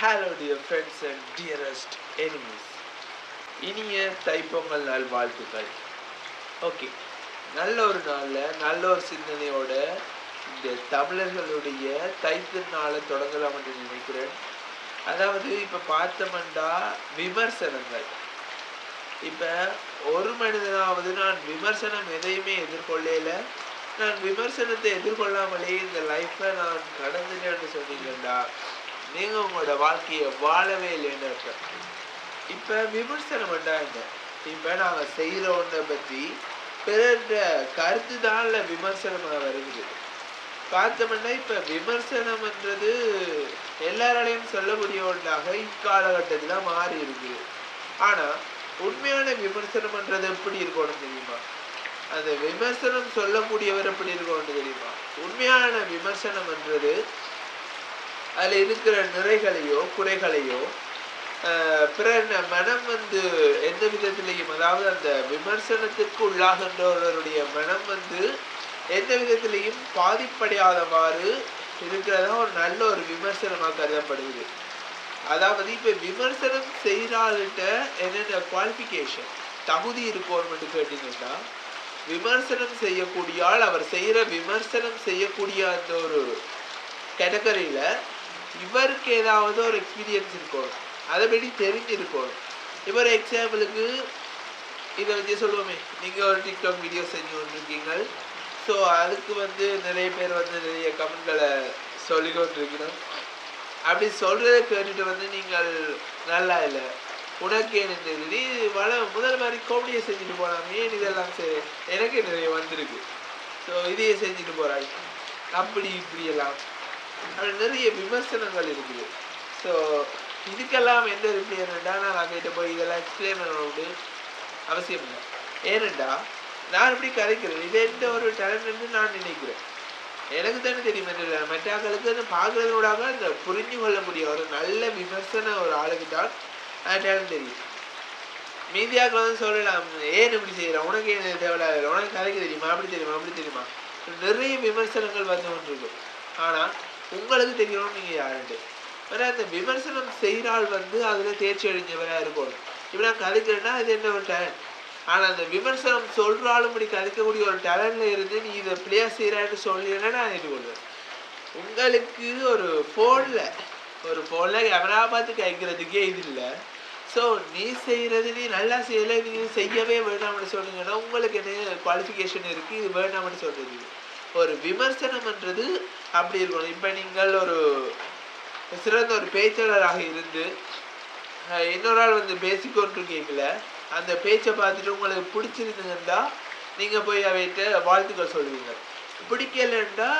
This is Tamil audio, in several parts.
Hello dear friends and dearest enemies இனிய தைப்பொங்கல் நாள் வாழ்த்துக்கள் ஓகே நல்ல ஒரு நாளில் நல்ல ஒரு சிந்தனையோட இந்த தமிழர்களுடைய தைத்திருநாளை தொடங்கலாம் என்று நினைக்கிறேன். அதாவது இப்போ பார்த்தோம்னா விமர்சனங்கள். இப்போ ஒரு மனிதனாவது நான் விமர்சனம் எதையுமே எதிர்கொள்ளல நான் விமர்சனத்தை எதிர்கொள்ளாமலே இந்த லைஃப்பை நான் கடந்துட்டேன்னு சொன்னீங்கன்னா நீங்கள் உங்களோட வாழ்க்கையை வாழவே இல்லைன்னு அர்த்தம். இப்போ விமர்சனம் என்ன இப்போ நாங்கள் செய்கிற ஒன்றை பற்றி பிறர்கிட்ட கருத்து தான்ல விமர்சனமாக வருகிறது. பார்த்தோம்னா இப்போ விமர்சனம்ன்றது எல்லாராலையும் சொல்லக்கூடிய ஒன்றாக இக்காலகட்டத்தில் மாறி இருக்குது. ஆனால் உண்மையான விமர்சனம்ன்றது எப்படி இருக்கணும் தெரியுமா? அந்த விமர்சனம் சொல்லக்கூடியவர் எப்படி இருக்கணும் தெரியுமா? உண்மையான விமர்சனம்ன்றது அதில் இருக்கிற நிறைகளையோ குறைகளையோ ஆஹ் பிறர் மனம் வந்து எந்த விதத்திலையும் அதாவது அந்த விமர்சனத்திற்கு உள்ளாகின்றவர்களுடைய மனம் வந்து எந்த விதத்திலையும் பாதிப்படையாதவாறு இருக்கிறதா ஒரு நல்ல ஒரு விமர்சனமாக கருதப்படுகிறது. அதாவது இப்போ விமர்சனம் செய்கிறாள்கிட்ட என்னென்ன குவாலிஃபிகேஷன் தகுதி இருக்கோன்னு கேட்டீங்கன்னா விமர்சனம் செய்யக்கூடிய ஆள் அவர் செய்கிற விமர்சனம் செய்யக்கூடிய அந்த ஒரு கேட்டகரியில் இவருக்கு ஏதாவது ஒரு எக்ஸ்பீரியன்ஸ் இருக்கணும். அதை தெரிஞ்சிருக்கணும். இப்போ ஒரு எக்ஸாம்பிளுக்கு இதை வச்சு சொல்லுவோமே. நீங்கள் ஒரு டிக்டாக் வீடியோ செஞ்சு கொண்டிருக்கீங்க. ஸோ அதுக்கு வந்து நிறைய பேர் வந்து நிறைய கமெண்ட்களை சொல்லி கொண்டிருக்கணும். அப்படி சொல்கிறத கேட்டுட்டு வந்து நீங்கள் நல்லா இல்லை. உனக்கு என்ன தெரியுது? நீ வள முதல் மாதிரி காமெடியை செஞ்சுட்டு போனாமே ஏன் இதெல்லாம் சரி எனக்கு நிறைய வந்திருக்கு. ஸோ இதையே செஞ்சுட்டு போகிறாய் அப்படி இப்படியெல்லாம் நிறைய விமர்சனங்கள் இருக்குது. ஸோ இதுக்கெல்லாம் எந்த ரிப்ளை என்னடா நான் அங்கிட்ட போய் இதெல்லாம் எக்ஸ்பிளைன் பண்ணணும்னு அவசியம் இல்லை. ஏனெண்டா நான் இப்படி கதைக்கிறேன் இது எந்த ஒரு டேலண்ட்னு நான் நினைக்கிறேன். எனக்கு தானே தெரியும் மற்றாக்களுக்கு அந்த பார்க்கறதோடாக அந்த புரிஞ்சு கொள்ளக்கூடிய ஒரு நல்ல விமர்சன ஒரு ஆளுக்கு தான் டேலண்ட் தெரியும். மீதியாக்கள் வந்து சொல்லலாம் ஏன் இப்படி செய்கிறேன் உனக்கு ஏன் தேவையில்லை உனக்கு கதைக்கு தெரியுமா? அப்படி தெரியுமா? அப்படி தெரியுமா? நிறைய விமர்சனங்கள் வந்து கொண்டிருக்கும். ஆனால் உங்களுக்கு தெரியணும் நீங்கள் யாருண்டு வேற அந்த விமர்சனம் செய்கிறாள் வந்து அதில் தேர்ச்சி அடைஞ்சவராக இருக்கணும். இப்படி நான் கதைக்கிறேன்னா அது என்ன ஒரு டேலண்ட் ஆனால் அந்த விமர்சனம் சொல்கிறாலும் இப்படி கதைக்கக்கூடிய ஒரு டேலண்ட்ல இருந்து நீ இதை பிளேயா செய்கிறான்னு சொல்லிடுறேன்னா நான் இது கொள்வேன் உங்களுக்கு ஒரு ஃபோனில் ஒரு ஃபோனில் கேமரா பார்த்து கேட்குறதுக்கே இது இல்லை. ஸோ நீ செய்கிறது நீ நல்லா செய்யலை நீ செய்யவே வேண்டாம்னு சொன்னீங்கன்னா உங்களுக்கு என்ன குவாலிஃபிகேஷன் இருக்குது இது வேண்டாம்னு சொல்கிறது ஒரு விமர்சனம்ன்றது அப்படி இருக்கணும். இப்போ நீங்கள் ஒரு சிறந்த ஒரு பேச்சாளராக இருந்து இன்னொரு ஆள் வந்து பேசிக்கொண்டு கேட்கல அந்த பேச்சை பார்த்துட்டு உங்களுக்கு பிடிச்சிருந்துங்கன்னா நீங்கள் போய் அவைகிட்ட வாழ்த்துக்கள் சொல்லுவீங்க. பிடிக்கலன்னா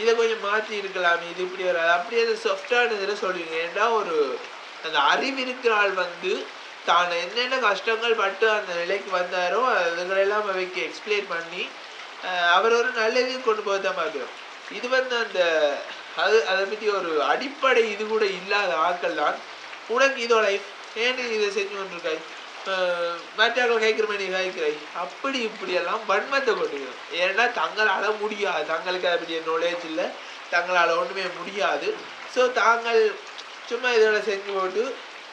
இதை கொஞ்சம் மாற்றி இருக்கலாமே இது இப்படி வராது. அப்படியே அந்த சாஃப்டான இதில் சொல்லுவீங்க. ஏன்னா ஒரு அந்த அறிவு இருக்கிற ஆள் வந்து தான் என்னென்ன கஷ்டங்கள் பட்டு அந்த நிலைக்கு வந்தாரோ அதுகளெல்லாம் அவைக்கு எக்ஸ்பிளைன் பண்ணி அவர் ஒரு நல்லதையும் கொண்டு போக தான் பார்க்குறோம் இது வந்து அந்த அது அதை பற்றி ஒரு அடிப்படை இது கூட இல்லாத ஆட்கள் தான். உனக்கு இதோ லைஃப். ஏன் இதை செஞ்சு கொண்டிருக்காய்? மற்றாக்கள் கேட்குற மாதிரி நீ அப்படி இப்படியெல்லாம் வன்மத்தை கொண்டுக்கணும் ஏன்னா தங்களால் முடியாது. தங்களுக்கு அதை பற்றிய நாலேஜ் இல்லை. தங்களால் ஒன்றுமே முடியாது. ஸோ தாங்கள் சும்மா இதோட செஞ்சு போட்டு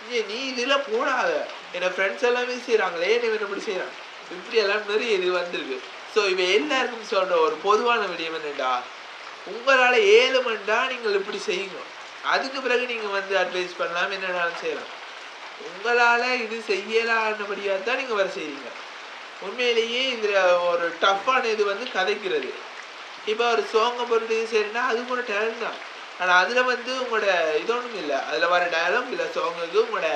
நீ நீ இதில் போடாத. என்னோட ஃப்ரெண்ட்ஸ் எல்லாமே செய்கிறாங்களே நீ என்ன இப்படி செய்கிறான் இப்படி எல்லாம் நிறைய இது வந்திருக்கு. ஸோ இவன் எல்லாருக்கும் சொல்கிற ஒரு பொதுவான விடயம் என்னடா உங்களால் ஏழுமண்டா நீங்கள் இப்படி செய்யுங்க. அதுக்கு பிறகு நீங்கள் வந்து அட்வைஸ் பண்ணலாம் என்னென்னாலும் செய்யலாம். உங்களால் இது செய்யலான்னபடியாக தான் நீங்கள் வர செய்கிறீங்க உண்மையிலேயே இதில் ஒரு டஃப்பான இது வந்து கதைக்கிறது. இப்போ ஒரு சோங்கை பொருள் இது சரின்னா அது கூட டேலண்ட் தான். ஆனால் அதில் வந்து உங்களோட இது ஒன்றும் இல்லை. அதில் வர டயலாக் இல்லை சாங்குக்கு உங்களோட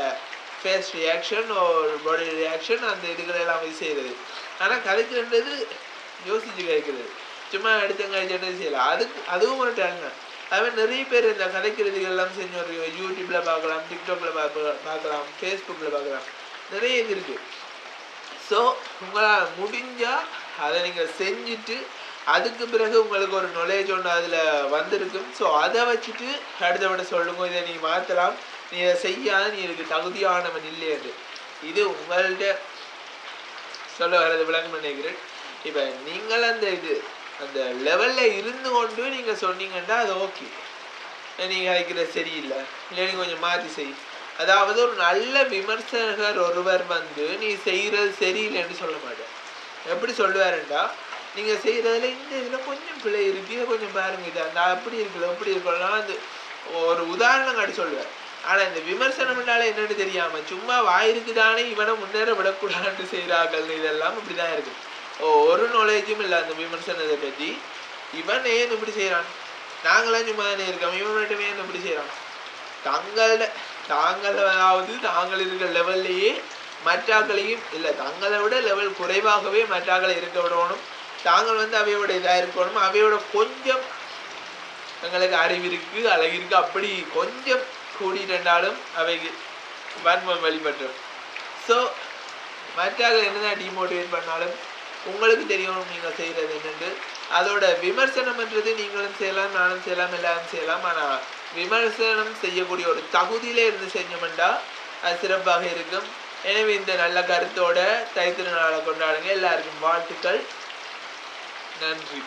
ஃபேஸ் ரியாக்ஷன் ஒரு பாடி ரியாக்ஷன் அந்த இதுகளை எல்லாம் இது செய்கிறது ஆனால் கதைக்கிறது யோசிச்சு கேட்குறது சும்மா எடுத்தங்க என்ன செய்யலாம். அதுக்கு அதுவும் ஒரு டேலண்ட் அதுமாதிரி நிறைய பேர் இந்த கதைக்கிறதுகள்லாம் செஞ்சு ஒரு யூடியூப்ல பார்க்கலாம் டிக்டாக்ல பார்க்க பார்க்கலாம் ஃபேஸ்புக்கில் பார்க்கலாம். நிறைய இது இருக்குது ஸோ உங்களால் முடிஞ்சால் அதை நீங்கள் செஞ்சுட்டு அதுக்கு பிறகு உங்களுக்கு ஒரு நாலேஜ் ஒன்று அதில் வந்திருக்கும். ஸோ அதை வச்சுட்டு அடுத்த விட சொல்லுங்க இதை நீ மாற்றலாம் நீ இதை செய்யாத நீ இதுக்கு தகுதியானவன் இல்லையது இது உங்கள்கிட்ட சொல்ல வரது விளக்கம் நினைக்கிறேன்? இப்போ நீங்கள் அந்த இது அந்த லெவலில் இருந்து கொண்டு நீங்கள் சொன்னீங்கன்னா அது ஓகே நீங்கள் கதைக்கிறது சரியில்லை. இல்லை கொஞ்சம் மாற்றி செய். அதாவது ஒரு நல்ல விமர்சகர் ஒருவர் வந்து நீ செய்கிறது சரியில்லைன்னு சொல்ல மாட்டேன் எப்படி சொல்லுவாருண்டா? நீங்க செய்யறதுல இந்த இதுல கொஞ்சம் பிழை இருக்கு. இதை கொஞ்சம் பாருங்க. இது அந்த அப்படி இருக்கல அப்படி இருக்கலாம். அந்த ஒரு உதாரணம் காட்டி சொல்லுவார். ஆனா இந்த விமர்சனம்னால என்னன்னு தெரியாம சும்மா வாயிருக்குதானே இவனை முன்னேற விடக்கூடாதுன்னு செய்கிறார்கள். இதெல்லாம் இப்படிதான் இருக்கு. இருக்குது ஒரு நாலேஜும் இல்லை அந்த விமர்சனத்தை பற்றி இவன் ஏன் இப்படி செய்கிறான் நாங்களாம் சும்மா தானே இருக்கோம். இவன் மட்டும் ஏன் இப்படி செய்கிறான் தங்களோட தாங்கள் அதாவது தாங்கள் இருக்கிற லெவல்லையே மற்றாக்களையும் இல்லை தங்களை விட லெவல் குறைவாகவே மற்றாக்களை இருக்க விடணும். தாங்கள் வந்து அவையோட இதாக இருக்கணும். அவையோட கொஞ்சம் எங்களுக்கு அறிவு இருக்கு அப்படி கொஞ்சம் கூடிட்டாலும் அவைக்கு வன்மம் வெளிப்பட்டுரும் ஸோ மற்றாக்கள் என்னதான் டிமோட்டிவேட் பண்ணாலும் உங்களுக்கு தெரியணும் நீங்கள் செய்கிறது என்னென்று. அதோட விமர்சனம்ன்றது நீங்களும் செய்யலாம் நானும் செய்யலாம் எல்லாரும் செய்யலாம். ஆனால் விமர்சனம் செய்யக்கூடிய ஒரு தகுதியில இருந்து செஞ்சோம்னா அது சிறப்பாக இருக்கும். எனவே இந்த நல்ல கருத்தோட தைத்திருநாளை கொண்டாடுங்க. எல்லாருக்கும் வாழ்த்துக்கள். நன்றி.